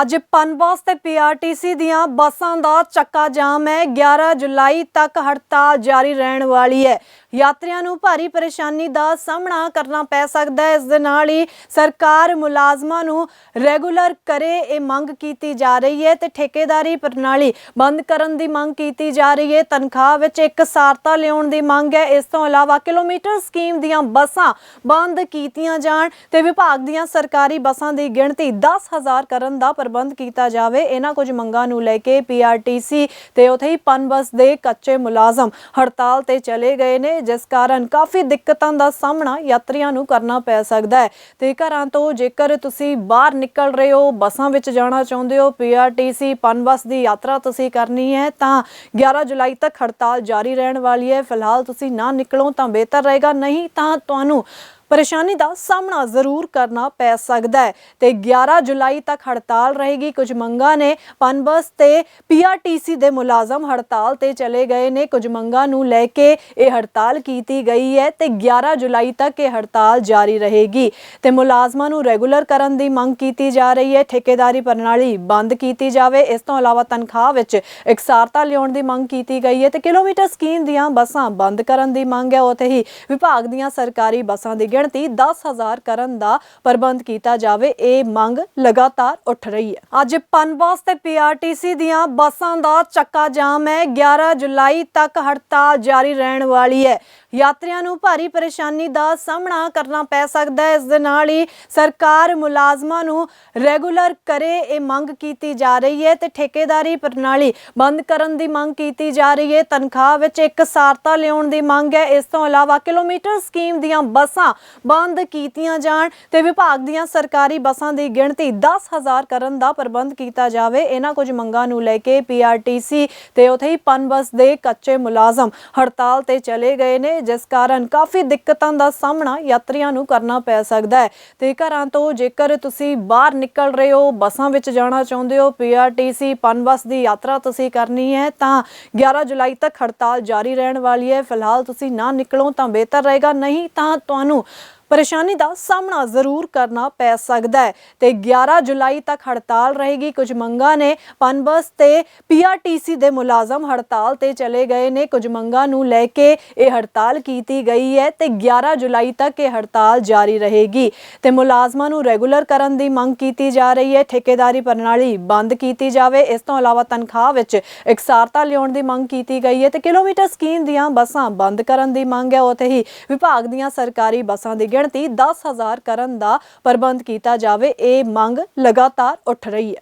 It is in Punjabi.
ਅੱਜ ਪਨਬਸ ਤੇ ਪੀਆਰਟੀਸੀ ਦੀਆਂ ਬੱਸਾਂ ਦਾ ਚੱਕਾ ਜਾਮ ਹੈ। 11 ਜੁਲਾਈ ਤੱਕ ਹੜਤਾਲ ਜਾਰੀ ਰਹਿਣ ਵਾਲੀ ਹੈ। ਯਾਤਰੀਆਂ ਨੂੰ ਭਾਰੀ ਪਰੇਸ਼ਾਨੀ ਦਾ ਸਾਹਮਣਾ ਕਰਨਾ ਪੈ ਸਕਦਾ ਹੈ। ਇਸ ਦੇ ਨਾਲ ਹੀ ਸਰਕਾਰ ਮੁਲਾਜ਼ਮਾਂ ਨੂੰ ਰੈਗੂਲਰ ਕਰੇ ਇਹ ਮੰਗ ਕੀਤੀ ਜਾ ਰਹੀ ਹੈ ਤੇ ਠੇਕੇਦਾਰੀ ਪ੍ਰਣਾਲੀ ਬੰਦ ਕਰਨ ਦੀ ਮੰਗ ਕੀਤੀ ਜਾ ਰਹੀ ਹੈ। ਤਨਖਾਹ ਵਿੱਚ ਇੱਕ ਸਾਰਤਾ ਲਿਆਉਣ ਦੀ ਮੰਗ ਹੈ। ਇਸ ਤੋਂ ਇਲਾਵਾ ਕਿਲੋਮੀਟਰ ਸਕੀਮ ਦੀਆਂ ਬੱਸਾਂ ਬੰਦ ਕੀਤੀਆਂ ਜਾਣ ਤੇ ਵਿਭਾਗ ਦੀਆਂ ਸਰਕਾਰੀ ਬੱਸਾਂ ਦੀ ਗਿਣਤੀ 10000 ਕਰਨ ਦਾ ਪ੍ਰਬੰਧ ਕੀਤਾ ਜਾਵੇ, ਇਹਨਾਂ ਕੁਝ ਮੰਗਾਂ ਨੂੰ ਲੈ ਕੇ ਪੀਆਰਟੀਸੀ ਤੇ ਉਥੇ ਹੀ ਪਨਬਸ ਦੇ ਕੱਚੇ ਮੁਲਾਜ਼ਮ ਹੜਤਾਲ ਤੇ ਚਲੇ ਗਏ ਨੇ, ਜਿਸ ਕਾਰਨ ਕਾਫੀ ਦਿੱਕਤਾਂ ਦਾ ਸਾਹਮਣਾ ਯਾਤਰੀਆਂ ਨੂੰ ਕਰਨਾ ਪੈ ਸਕਦਾ ਹੈ। ਤੇ ਘਰਾਂ ਤੋਂ ਜੇਕਰ ਤੁਸੀਂ ਬਾਹਰ ਨਿਕਲ ਰਹੇ ਹੋ, ਬੱਸਾਂ ਵਿੱਚ ਜਾਣਾ ਚਾਹੁੰਦੇ ਹੋ ਪੀਆਰਟੀਸੀ ਪਨਬਸ ਦੀ ਯਾਤਰਾ ਤੁਸੀਂ ਕਰਨੀ ਹੈ, ਤਾਂ 11 ਜੁਲਾਈ ਤੱਕ ਹੜਤਾਲ ਜਾਰੀ ਰਹਿਣ ਵਾਲੀ ਹੈ। ਫਿਲਹਾਲ ਤੁਸੀਂ ਨਾ ਨਿਕਲੋ ਤਾਂ ਬਿਹਤਰ ਰਹੇਗਾ, ਨਹੀਂ ਤਾਂ ਤੁਹਾਨੂੰ ਪਰੇਸ਼ਾਨੀ ਦਾ ਸਾਹਮਣਾ ਜ਼ਰੂਰ ਕਰਨਾ ਪੈ ਸਕਦਾ ਹੈ ਤੇ 11 ਜੁਲਾਈ ਤੱਕ ਹੜਤਾਲ ਰਹੇਗੀ। ਕੁਝ ਮੰਗਾਂ ਨੇ ਪਨਬਸ ਤੇ ਪੀਆਰਟੀਸੀ ਦੇ ਮੁਲਾਜ਼ਮ ਹੜਤਾਲ ਤੇ ਚਲੇ ਗਏ ਨੇ। ਕੁਝ ਮੰਗਾਂ ਨੂੰ ਲੈ ਕੇ ਇਹ ਹੜਤਾਲ ਕੀਤੀ ਗਈ ਹੈ ਤੇ 11 ਜੁਲਾਈ ਤੱਕ ਇਹ ਹੜਤਾਲ ਜਾਰੀ ਰਹੇਗੀ। ਤੇ ਮੁਲਾਜ਼ਮਾਂ ਨੂੰ ਰੈਗੂਲਰ ਕਰਨ ਦੀ ਮੰਗ ਕੀਤੀ ਜਾ ਰਹੀ ਹੈ। ਠੇਕੇਦਾਰੀ ਪ੍ਰਣਾਲੀ ਬੰਦ ਕੀਤੀ ਜਾਵੇ। ਇਸ ਤੋਂ ਇਲਾਵਾ ਤਨਖਾਹ ਵਿੱਚ ਇਕਸਾਰਤਾ ਲਿਆਉਣ ਦੀ ਮੰਗ ਕੀਤੀ ਗਈ ਹੈ ਤੇ ਕਿਲੋਮੀਟਰ ਸਕੀਮ ਦੀਆਂ ਬੱਸਾਂ ਬੰਦ ਕਰਨ ਦੀ ਮੰਗ ਹੈ। ਉੱਥੇ ਹੀ ਵਿਭਾਗ ਦੀਆਂ ਸਰਕਾਰੀ ਬੱਸਾਂ ਦੀ ਗਿਣਤੀ 10000 ਕਰਨ ਦਾ ਪ੍ਰਬੰਧ ਕੀਤਾ ਜਾਵੇ, ਇਹ ਮੰਗ ਲਗਾਤਾਰ ਉੱਠ ਰਹੀ ਹੈ। ਅੱਜ ਪਨਬਸ ਤੇ ਪੀਆਰਟੀਸੀ ਦੀਆਂ ਬੱਸਾਂ ਦਾ ਚੱਕਾ ਜਾਮ ਹੈ। 11 ਜੁਲਾਈ ਤੱਕ ਹੜਤਾਲ ਜਾਰੀ ਰਹਿਣ ਵਾਲੀ ਹੈ। ਯਾਤਰੀਆਂ ਨੂੰ ਭਾਰੀ ਪਰੇਸ਼ਾਨੀ ਦਾ ਸਾਹਮਣਾ ਕਰਨਾ ਪੈ ਸਕਦਾ ਹੈ। ਇਸ ਦੇ ਨਾਲ ਹੀ ਸਰਕਾਰ ਮੁਲਾਜ਼ਮਾਂ ਨੂੰ ਰੈਗੂਲਰ ਕਰੇ ਇਹ ਮੰਗ ਕੀਤੀ ਜਾ ਰਹੀ ਹੈ ਤੇ ਠੇਕੇਦਾਰੀ ਪ੍ਰਣਾਲੀ ਬੰਦ ਕਰਨ ਦੀ ਮੰਗ ਕੀਤੀ ਜਾ ਰਹੀ ਹੈ। ਤਨਖਾਹ ਵਿੱਚ ਇੱਕ ਸਾਰਤਾ ਲਿਆਉਣ ਦੀ ਮੰਗ ਹੈ। ਇਸ ਤੋਂ ਇਲਾਵਾ ਕਿਲੋਮੀਟਰ ਸਕੀਮ ਦੀਆਂ ਬੱਸਾਂ ਬੰਦ ਕੀਤੀਆਂ ਜਾਣ ਤੇ ਵਿਭਾਗ ਦੀਆਂ ਸਰਕਾਰੀ ਬੱਸਾਂ ਦੀ ਗਿਣਤੀ 10000 ਕਰਨ ਦਾ ਪ੍ਰਬੰਧ ਕੀਤਾ ਜਾਵੇ। ਇਹਨਾਂ ਕੁਝ ਮੰਗਾਂ ਨੂੰ ਲੈ ਕੇ ਪੀਆਰਟੀਸੀ ਤੇ ਉਥੇ ਹੀ ਪਨਬਸ ਦੇ ਕੱਚੇ ਮੁਲਾਜ਼ਮ ਹੜਤਾਲ ਤੇ ਚਲੇ ਗਏ ਨੇ ਜਿਸ ਕਾਰਨ ਕਾਫੀ ਦਿੱਕਤਾਂ ਦਾ ਸਾਹਮਣਾ ਯਾਤਰੀਆਂ ਨੂੰ ਕਰਨਾ ਪੈ ਸਕਦਾ ਹੈ। ਤੇ ਘਰਾਂ ਤੋਂ ਜੇਕਰ ਤੁਸੀਂ ਬਾਹਰ ਨਿਕਲ ਰਹੇ ਹੋ, ਬੱਸਾਂ ਵਿੱਚ ਜਾਣਾ ਚਾਹੁੰਦੇ ਹੋ ਪੀਆਰਟੀਸੀ ਪਨਬਸ ਦੀ ਯਾਤਰਾ ਤੁਸੀਂ ਕਰਨੀ ਹੈ, ਤਾਂ 11 ਜੁਲਾਈ ਤੱਕ ਹੜਤਾਲ ਜਾਰੀ ਰਹਿਣ ਵਾਲੀ ਹੈ। ਫਿਲਹਾਲ ਤੁਸੀਂ ਨਾ ਨਿਕਲੋ ਤਾਂ ਬਿਹਤਰ ਰਹੇਗਾ, ਨਹੀਂ ਤਾਂ ਤੁਹਾਨੂੰ ਪਰੇਸ਼ਾਨੀ ਦਾ ਸਾਹਮਣਾ ਜ਼ਰੂਰ ਕਰਨਾ ਪੈ ਸਕਦਾ ਹੈ ਤੇ 11 ਜੁਲਾਈ ਤੱਕ ਹੜਤਾਲ ਰਹੇਗੀ। ਕੁਝ ਮੰਗਾਂ ਨੇ ਪਨਬਸ ਤੇ ਪੀਆਰਟੀਸੀ ਦੇ ਮੁਲਾਜ਼ਮ ਹੜਤਾਲ ਤੇ ਚਲੇ ਗਏ ਨੇ। ਕੁਝ ਮੰਗਾਂ ਨੂੰ ਲੈ ਕੇ ਇਹ ਹੜਤਾਲ ਕੀਤੀ ਗਈ ਹੈ ਤੇ 11 ਜੁਲਾਈ ਤੱਕ ਇਹ ਹੜਤਾਲ ਜਾਰੀ ਰਹੇਗੀ। ਤੇ ਮੁਲਾਜ਼ਮਾਂ ਨੂੰ ਰੈਗੂਲਰ ਕਰਨ ਦੀ ਮੰਗ ਕੀਤੀ ਜਾ ਰਹੀ ਹੈ। ਠੇਕੇਦਾਰੀ ਪ੍ਰਣਾਲੀ ਬੰਦ ਕੀਤੀ ਜਾਵੇ। ਇਸ ਤੋਂ ਇਲਾਵਾ ਤਨਖਾਹ ਵਿੱਚ ਇਕਸਾਰਤਾ ਲਿਆਉਣ ਦੀ ਮੰਗ ਕੀਤੀ ਗਈ ਹੈ ਤੇ ਕਿਲੋਮੀਟਰ ਸਕੀਮ ਦੀਆਂ ਬੱਸਾਂ ਬੰਦ ਕਰਨ ਦੀ ਮੰਗ ਹੈ। ਉੱਥੇ ਹੀ ਵਿਭਾਗ ਦੀਆਂ ਸਰਕਾਰੀ ਬੱਸਾਂ ਦੀ ਗਿਣਤੀ 10000 ਕਰਨ ਦਾ ਪ੍ਰਬੰਧ ਕੀਤਾ ਜਾਵੇ ਇਹ ਮੰਗ ਲਗਾਤਾਰ ਉੱਠ ਰਹੀ ਹੈ।